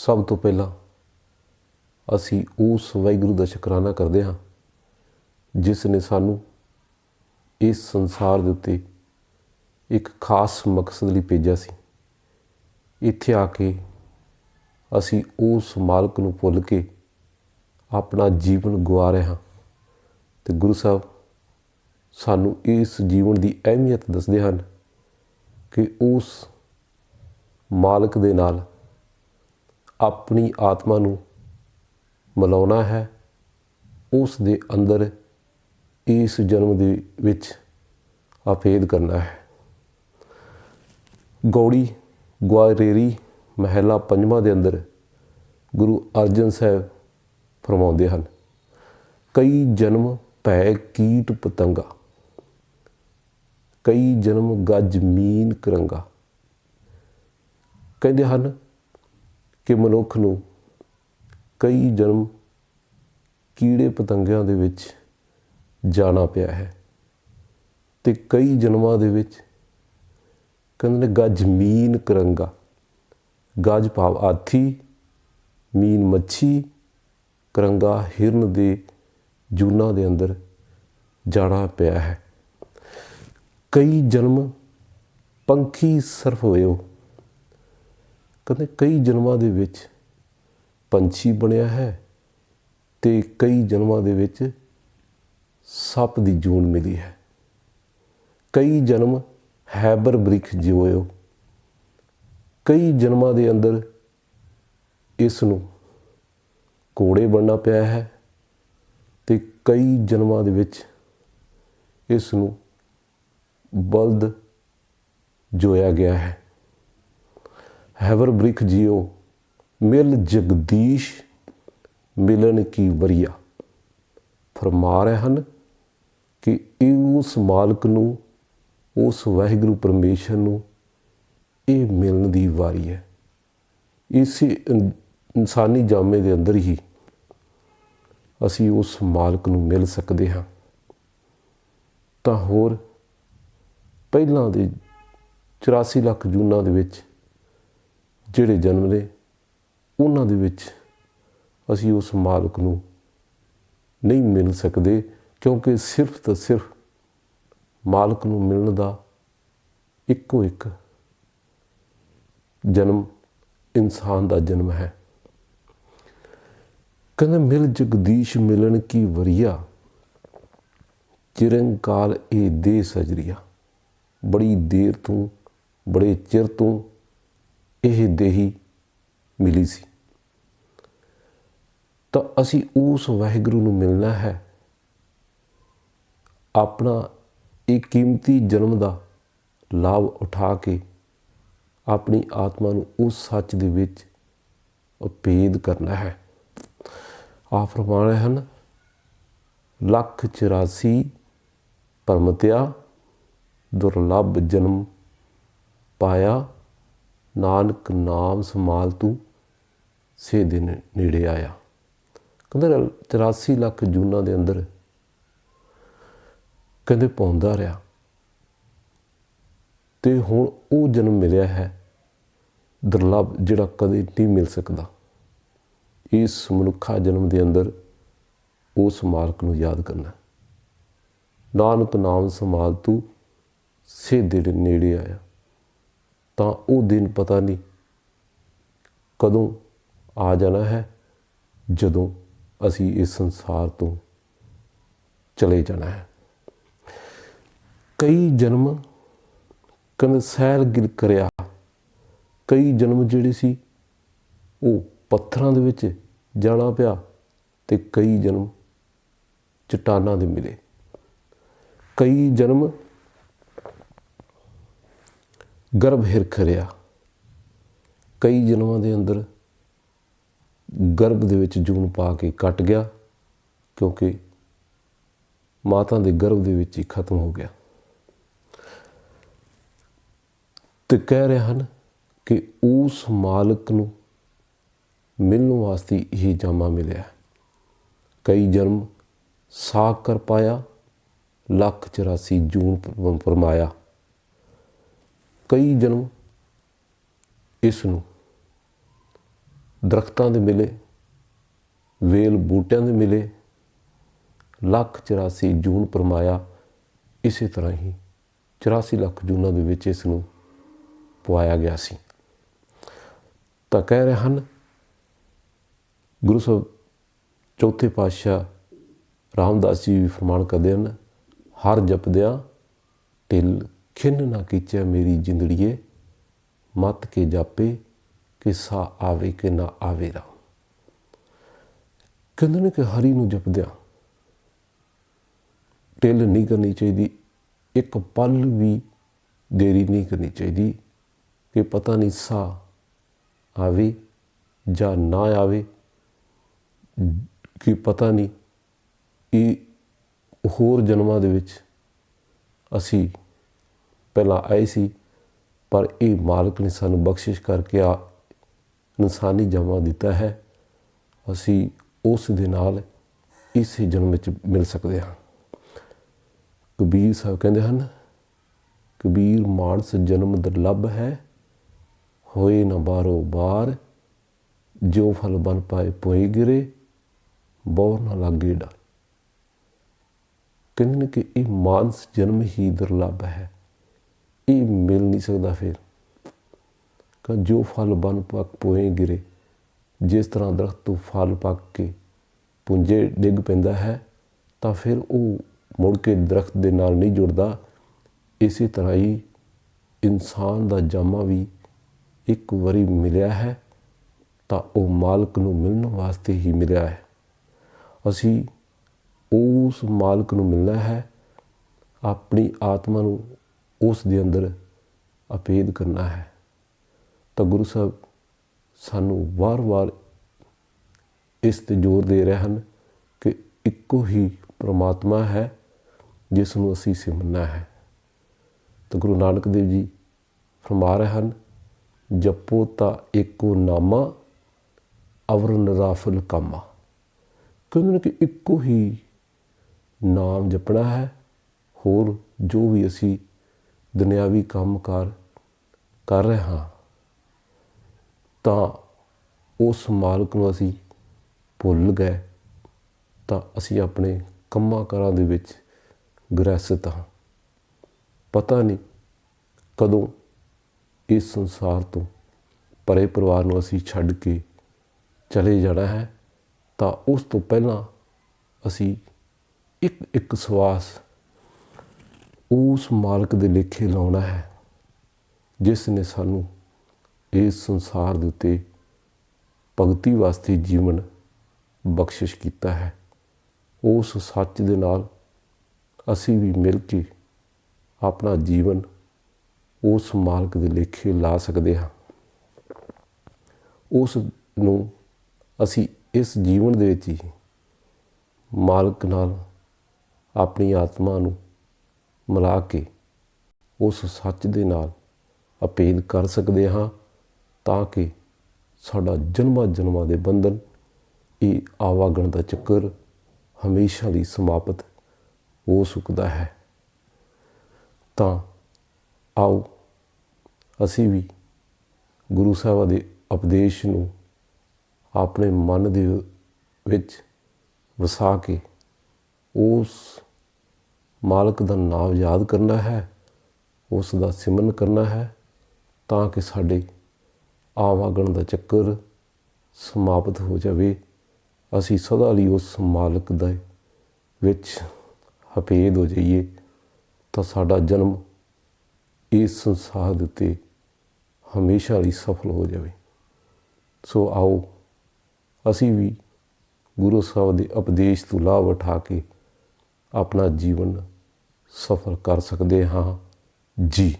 ਸਭ ਤੋਂ ਪਹਿਲਾਂ ਅਸੀਂ ਉਸ ਵਾਹਿਗੁਰੂ ਦਾ ਸ਼ੁਕਰਾਨਾ ਕਰਦੇ ਹਾਂ, ਜਿਸ ਨੇ ਸਾਨੂੰ ਇਸ ਸੰਸਾਰ ਦੇ ਉੱਤੇ ਇੱਕ ਖਾਸ ਮਕਸਦ ਲਈ ਭੇਜਿਆ ਸੀ। ਇੱਥੇ ਆ ਕੇ ਅਸੀਂ ਉਸ ਮਾਲਕ ਨੂੰ ਭੁੱਲ ਕੇ ਆਪਣਾ ਜੀਵਨ ਗਵਾ ਰਹੇ ਹਾਂ ਤੇ ਗੁਰੂ ਸਾਹਿਬ ਸਾਨੂੰ ਇਸ ਜੀਵਨ ਦੀ ਅਹਿਮੀਅਤ ਦੱਸਦੇ ਹਨ ਕਿ ਉਸ ਮਾਲਕ ਦੇ ਨਾਲ ਆਪਣੀ ਆਤਮਾ ਨੂੰ ਮਿਲਾਉਣਾ ਹੈ, ਉਸ ਦੇ ਅੰਦਰ ਇਸ ਜਨਮ ਦੇ ਵਿੱਚ ਅਪੇਦ ਕਰਨਾ ਹੈ। ਗੌੜੀ ਗਵਾਰੇਰੀ ਮਹਿਲਾ ਪੰਜਵਾਂ ਦੇ ਅੰਦਰ ਗੁਰੂ ਅਰਜਨ ਸਾਹਿਬ ਫਰਮਾਉਂਦੇ ਹਨ, ਕਈ ਜਨਮ ਭੈ ਕੀਟ ਪਤੰਗਾ, ਕਈ ਜਨਮ ਗੱਜ ਮੀਨ ਕਰੰਗਾ। ਕਹਿੰਦੇ ਹਨ ਕਿ ਮਨੁੱਖ ਨੂੰ ਕਈ ਜਨਮ ਕੀੜੇ ਪਤੰਗਿਆਂ ਦੇ ਵਿੱਚ ਜਾਣਾ ਪਿਆ ਹੈ ਤੇ ਕਈ ਜਨਮਾਂ ਦੇ ਵਿੱਚ ਕਹਿੰਦੇ ਨੇ ਗੱਜ ਮੀਨ ਕਰੰਗਾ, ਗੱਜ ਭਾਵ ਆਥੀ, ਮੀਨ ਮੱਛੀ, ਕਰੰਗਾ ਹਿਰਨ ਦੇ ਜੂਨਾਂ ਦੇ ਅੰਦਰ ਜਾਣਾ ਪਿਆ ਹੈ। ਕਈ ਜਨਮ ਪੰਖੀ ਸਰਫ ਹੋਇਓ ਕਹਿੰਦੇ ਕਈ ਜਨਮਾਂ ਦੇ ਵਿੱਚ ਪੰਛੀ ਬਣਿਆ ਹੈ ਤੇ ਕਈ ਜਨਮਾਂ ਦੇ ਵਿੱਚ ਸੱਪ ਦੀ ਜੂਨ ਮਿਲੀ ਹੈ। ਕਈ ਜਨਮ ਹੈਬਰ ਬ੍ਰਿਖ ਜਿਉਇਓ ਕਈ ਜਨਮਾਂ ਦੇ ਅੰਦਰ ਇਸ ਨੂੰ ਕੋੜੇ ਬਣਨਾ ਪਿਆ ਹੈ ਤੇ ਕਈ ਜਨਮਾਂ ਦੇ ਵਿੱਚ ਇਸ ਨੂੰ ਬਲਦ ਜੋਇਆ ਗਿਆ ਹੈ। ਹੈਵਰ ਬ੍ਰਿਖ ਜਿਓ, ਮਿਲ ਜਗਦੀਸ਼ ਮਿਲਣ ਕੀ ਵਰੀਆ। ਫਰਮਾ ਰਹੇ ਹਨ ਕਿ ਉਸ ਮਾਲਕ ਨੂੰ, ਉਸ ਵਾਹਿਗੁਰੂ ਪਰਮੇਸ਼ਰ ਨੂੰ ਇਹ ਮਿਲਣ ਦੀ ਵਾਰੀ ਹੈ। ਇਸ ਇਨਸਾਨੀ ਜਾਮੇ ਦੇ ਅੰਦਰ ਹੀ ਅਸੀਂ ਉਸ ਮਾਲਕ ਨੂੰ ਮਿਲ ਸਕਦੇ ਹਾਂ। ਤਾਂ ਹੋਰ ਪਹਿਲਾਂ ਦੇ 84 ਲੱਖ ਜੂਨਾਂ ਦੇ ਵਿੱਚ ਜਿਹੜੇ ਜਨਮ ਨੇ ਉਹਨਾਂ ਦੇ ਵਿੱਚ ਅਸੀਂ ਉਸ ਮਾਲਕ ਨੂੰ ਨਹੀਂ ਮਿਲ ਸਕਦੇ ਕਿਉਂਕਿ ਸਿਰਫ ਤਾਂ ਸਿਰਫ ਮਾਲਕ ਨੂੰ ਮਿਲਣ ਦਾ ਇੱਕੋ ਇੱਕ ਜਨਮ ਇਨਸਾਨ ਦਾ ਜਨਮ ਹੈ। ਕਹਿੰਦੇ ਮਿਲ ਜਗਦੀਸ਼ ਮਿਲਣ ਕੀ ਵਰੀਆ? ਚਿਰੰਕਾਲ ਇਹ ਦੇ ਸਜਰੀਆ। ਬੜੀ ਦੇਰ ਤੋਂ, ਬੜੇ ਚਿਰ ਤੋਂ ਇਹ ਦੇਹੀ ਮਿਲੀ ਸੀ। ਤਾਂ ਅਸੀਂ ਉਸ ਵਾਹਿਗੁਰੂ ਨੂੰ ਮਿਲਣਾ ਹੈ। ਆਪਣਾ ਇਹ ਕੀਮਤੀ ਜਨਮ ਦਾ ਲਾਭ ਉਠਾ ਕੇ ਆਪਣੀ ਆਤਮਾ ਨੂੰ ਉਸ ਸੱਚ ਦੇ ਵਿੱਚ ਉਪੇਦ ਕਰਨਾ ਹੈ। ਆ ਫਰਮਾਣੇ ਹਨ, ਲੱਖ 84 ਪਰਮਤਿਆ ਦੁਰਲਭ ਜਨਮ ਪਾਇਆ ਨਾਨਕ ਨਾਮ ਸਮਾਲ ਤੂੰ ਸੇ ਦਿਨ ਨੇੜੇ ਆਇਆ। ਕਹਿੰਦੇ 84 ਲੱਖ ਜੂਨਾਂ ਦੇ ਅੰਦਰ ਕਹਿੰਦੇ ਪਾਉਂਦਾ ਰਿਹਾ। ਤੇ ਹੁਣ ਉਹ ਜਨਮ ਮਿਲਿਆ ਹੈ, ਦੁਰਲਭ ਜਿਹੜਾ ਕਦੇ ਨਹੀਂ ਮਿਲ ਸਕਦਾ। ਇਸ ਮਨੁੱਖਾ ਜਨਮ ਦੇ ਅੰਦਰ ਉਸ ਮਾਲਕ ਨੂੰ ਯਾਦ ਕਰਨਾ। ਨਾਨਕ ਨਾਮ ਸੰਭਾਲ ਤੂੰ ਸੇ ਦੇ ਨੇੜੇ ਆਇਆ। ਤਾਂ ਉਹ ਦਿਨ ਪਤਾ ਨਹੀਂ ਕਦੋਂ ਆ ਜਾਣਾ ਹੈ, ਜਦੋਂ ਅਸੀਂ ਇਸ ਸੰਸਾਰ ਤੋਂ ਚਲੇ ਜਾਣਾ ਹੈ। ਕਈ ਜਨਮ ਕਨਸੈਲ ਗਿਰ ਕਰਿਆ, ਕਈ ਜਨਮ ਜਿਹੜੇ ਸੀ ਉਹ ਪੱਥਰਾਂ ਦੇ ਵਿੱਚ ਜਾਣਾ ਪਿਆ ਤੇ ਕਈ ਜਨਮ ਚਟਾਨਾਂ ਦੇ ਮਿਲੇ। ਕਈ ਜਨਮ ਗਰਭ ਹਿਰਖ ਰਿਆ ਕਈ ਜਨਮਾਂ ਦੇ ਅੰਦਰ ਗਰਭ ਦੇ ਵਿੱਚ ਜੂਨ ਪਾ ਕੇ ਕੱਟ ਗਿਆ ਕਿਉਂਕਿ ਮਾਤਾ ਦੇ ਗਰਭ ਦੇ ਵਿੱਚ ਹੀ ਖਤਮ ਹੋ ਗਿਆ। ਤੇ ਕਹਿ ਰਹੇ ਹਨ ਕਿ ਉਸ ਮਾਲਕ ਨੂੰ ਮਿਲਣ ਵਾਸਤੇ ਇਹ ਜਾਮਾ ਮਿਲਿਆ। ਕਈ ਜਨਮ ਸਾਖ ਕਰ ਪਾਇਆ, ਲੱਖ 84 ਜੂਨ ਫਰਮਾਇਆ। ਕਈ ਜਨਮ ਇਸ ਨੂੰ ਦਰਖਤਾਂ ਦੇ ਮਿਲੇ, ਵੇਲ ਬੂਟਿਆਂ ਦੇ ਮਿਲੇ, ਲੱਖ 84 ਜੂਨ ਪਰਮਾਇਆ, ਇਸੇ ਤਰ੍ਹਾਂ ਹੀ 84 ਲੱਖ ਜੂਨਾਂ ਦੇ ਵਿੱਚ ਇਸ ਨੂੰ ਪਵਾਇਆ ਗਿਆ ਸੀ। ਤਾਂ ਕਹਿ ਰਹੇ ਹਨ, ਗੁਰੂ ਸਾਹਿਬ ਚੌਥੇ ਪਾਤਸ਼ਾਹ ਰਾਮਦਾਸ ਜੀ ਵੀ ਫਰਮਾਨ ਕਰਦੇ ਹਨ, ਹਰ ਜਪਦਿਆਂ ਢਿਲ ਖਿੰਨ ਨਾ ਕੀਚੈ ਮੇਰੀ ਜਿੰਦੜੀਏ, ਮਤ ਕੇ ਜਾਪੇ ਕਿ ਸਾ ਆਵੇ ਕਿ ਨਾ ਆਵੇ ਰਾ ਕਹਿੰਦੇ ਨੇ ਕਿ ਹਰੀ ਨੂੰ ਜਪਦਿਆਂ ਢਿਲ ਨਹੀਂ ਕਰਨੀ ਚਾਹੀਦੀ, ਇੱਕ ਪਲ ਵੀ ਦੇਰੀ ਨਹੀਂ ਕਰਨੀ ਚਾਹੀਦੀ ਕਿ ਪਤਾ ਨਹੀਂ ਸਾ ਆਵੇ ਜਾਂ ਨਾ ਆਵੇ, ਕਿ ਪਤਾ ਨਹੀਂ ਇਹ ਹੋਰ ਜਨਮਾਂ ਦੇ ਵਿੱਚ ਅਸੀਂ ਪਹਿਲਾਂ ਆਏ ਸੀ, ਪਰ ਇਹ ਮਾਲਕ ਨੇ ਸਾਨੂੰ ਬਖਸ਼ਿਸ਼ ਕਰਕੇ ਆ ਇਨਸਾਨੀ ਜਮਾ ਦਿੱਤਾ ਹੈ। ਅਸੀਂ ਉਸ ਦੇ ਨਾਲ ਇਸੇ ਜਨਮ ਵਿੱਚ ਮਿਲ ਸਕਦੇ ਹਾਂ। ਕਬੀਰ ਸਾਹਿਬ ਕਹਿੰਦੇ ਹਨ, ਕਬੀਰ ਮਾਨਸ ਜਨਮ ਦੁਰਲਭ ਹੈ, ਹੋਏ ਨਾ ਬਾਰੋ ਬਾਰ ਜੋ ਫਲ ਬਨ ਪਾਏ ਪੋਈ ਗਿਰੇ, ਬੋਰ ਨਾ ਲਾਗੇ ਡਾ ਕਹਿੰਦੇ ਨੇ ਕਿ ਇਹ ਮਾਨਸ ਜਨਮ ਹੀ ਦੁਰਲਭ ਹੈ। ਇਹ ਮਿਲ ਨਹੀਂ ਸਕਦਾ ਫਿਰ। ਕਿ ਜੋ ਫਲ ਬਨ ਪੱਕ ਪੋਏ ਗਿਰੇ, ਜਿਸ ਤਰ੍ਹਾਂ ਦਰਖਤ ਤੋਂ ਫਲ ਪੱਕ ਕੇ ਪੁੰਜੇ ਡਿੱਗ ਪੈਂਦਾ ਹੈ, ਤਾਂ ਫਿਰ ਉਹ ਮੁੜ ਕੇ ਦਰਖਤ ਦੇ ਨਾਲ ਨਹੀਂ ਜੁੜਦਾ। ਇਸੇ ਤਰ੍ਹਾਂ ਹੀ ਇਨਸਾਨ ਦਾ ਜਾਮਾ ਵੀ ਇੱਕ ਵਾਰੀ ਮਿਲਿਆ ਹੈ, ਤਾਂ ਉਹ ਮਾਲਕ ਨੂੰ ਮਿਲਣ ਵਾਸਤੇ ਹੀ ਮਿਲਿਆ ਹੈ। ਅਸੀਂ ਉਸ ਮਾਲਕ ਨੂੰ ਮਿਲਣਾ ਹੈ, ਆਪਣੀ ਆਤਮਾ ਨੂੰ ਉਸ ਦੇ ਅੰਦਰ ਅਪੇਦ ਕਰਨਾ ਹੈ। ਤਾਂ ਗੁਰੂ ਸਾਹਿਬ ਸਾਨੂੰ ਵਾਰ-ਵਾਰ ਇਸ ਤੇ ਜ਼ੋਰ ਦੇ ਰਹੇ ਹਨ ਕਿ ਇੱਕੋ ਹੀ ਪ੍ਰਮਾਤਮਾ ਹੈ ਜਿਸ ਨੂੰ ਅਸੀਂ ਸਿਮਰਨਾ ਹੈ। ਤਾਂ ਗੁਰੂ ਨਾਨਕ ਦੇਵ ਜੀ ਫਰਮਾ ਰਹੇ ਹਨ, ਜਪੋ ਤਾਂ ਇੱਕੋ ਨਾਮਾ ਅਵਰ ਨਰਾਫਲ ਕਾਮਾ। ਕਹਿੰਦੇ ਨੇ ਕਿ ਇੱਕੋ ਹੀ ਨਾਮ ਜਪਣਾ ਹੈ, ਹੋਰ ਜੋ ਵੀ ਅਸੀਂ ਦੁਨਿਆਵੀ ਕੰਮਕਾਰ ਕਰ ਰਹੇ ਹਾਂ, ਤਾਂ ਉਸ ਮਾਲਕ ਨੂੰ ਅਸੀਂ ਭੁੱਲ ਗਏ, ਤਾਂ ਅਸੀਂ ਆਪਣੇ ਕੰਮਾਂ ਕਾਰਾਂ ਦੇ ਵਿੱਚ ਗ੍ਰਸਤ ਹਾਂ। ਪਤਾ ਨਹੀਂ ਕਦੋਂ ਇਸ ਸੰਸਾਰ ਤੋਂ ਪਰੇ ਪਰਿਵਾਰ ਨੂੰ ਅਸੀਂ ਛੱਡ ਕੇ ਚਲੇ ਜਾਣਾ ਹੈ, ਤਾਂ ਉਸ ਤੋਂ ਪਹਿਲਾਂ ਅਸੀਂ ਇੱਕ ਇੱਕ ਸਵਾਸ ਉਸ ਮਾਲਕ ਦੇ ਲੇਖੇ ਲਾਉਣਾ ਹੈ, ਜਿਸ ਨੇ ਸਾਨੂੰ ਇਸ ਸੰਸਾਰ ਦੇ ਉੱਤੇ ਭਗਤੀ ਵਾਸਤੇ ਜੀਵਨ ਬਖਸ਼ਿਸ਼ ਕੀਤਾ ਹੈ। ਉਸ ਸੱਚ ਦੇ ਨਾਲ ਅਸੀਂ ਵੀ ਮਿਲ ਕੇ ਆਪਣਾ ਜੀਵਨ ਉਸ ਮਾਲਕ ਦੇ ਲੇਖੇ ਲਾ ਸਕਦੇ ਹਾਂ। ਉਸ ਨੂੰ ਅਸੀਂ ਇਸ ਜੀਵਨ ਦੇ ਵਿੱਚ ਹੀ ਮਾਲਕ ਨਾਲ ਆਪਣੀ ਆਤਮਾ ਨੂੰ ਮਿਲਾ ਕੇ ਉਸ ਸੱਚ ਦੇ ਨਾਲ ਅਪੀਲ ਕਰ ਸਕਦੇ ਹਾਂ ਤਾਂ ਕਿ ਸਾਡਾ ਜਨਮਾਂ ਜਨਮਾਂ ਦੇ ਬੰਧਨ, ਇਹ ਆਵਾਗਣ ਦਾ ਚੱਕਰ ਹਮੇਸ਼ਾ ਲਈ ਸਮਾਪਤ ਹੋ ਸਕਦਾ ਹੈ। ਤਾਂ ਆਓ ਅਸੀਂ ਵੀ ਗੁਰੂ ਸਾਹਿਬਾਂ ਦੇ ਉਪਦੇਸ਼ ਨੂੰ ਆਪਣੇ ਮਨ ਦੇ ਵਿੱਚ ਵਸਾ ਕੇ ਉਸ ਮਾਲਕ ਦਾ ਨਾਮ ਯਾਦ ਕਰਨਾ ਹੈ ਉਸ ਦਾ ਸਿਮਰਨ ਕਰਨਾ ਹੈ, ਤਾਂ ਕਿ ਸਾਡੇ ਆਵਾਗਣ ਦਾ ਚੱਕਰ ਸਮਾਪਤ ਹੋ ਜਾਵੇ। ਅਸੀਂ ਸਦਾ ਲਈ ਉਸ ਮਾਲਕ ਦੇ ਵਿੱਚ ਹਪੇਦ ਹੋ ਜਾਈਏ, ਤਾਂ ਸਾਡਾ ਜਨਮ ਇਸ ਸੰਸਾਰ ਦੇ ਉੱਤੇ ਹਮੇਸ਼ਾ ਲਈ ਸਫਲ ਹੋ ਜਾਵੇ। ਸੋ ਆਓ, ਅਸੀਂ ਵੀ ਗੁਰੂ ਸਾਹਿਬ ਦੇ ਉਪਦੇਸ਼ ਤੋਂ ਲਾਭ ਉਠਾ ਕੇ ਆਪਣਾ ਜੀਵਨ ਸਫਲ ਕਰ ਸਕਦੇ ਹਾਂ। ਜੀ।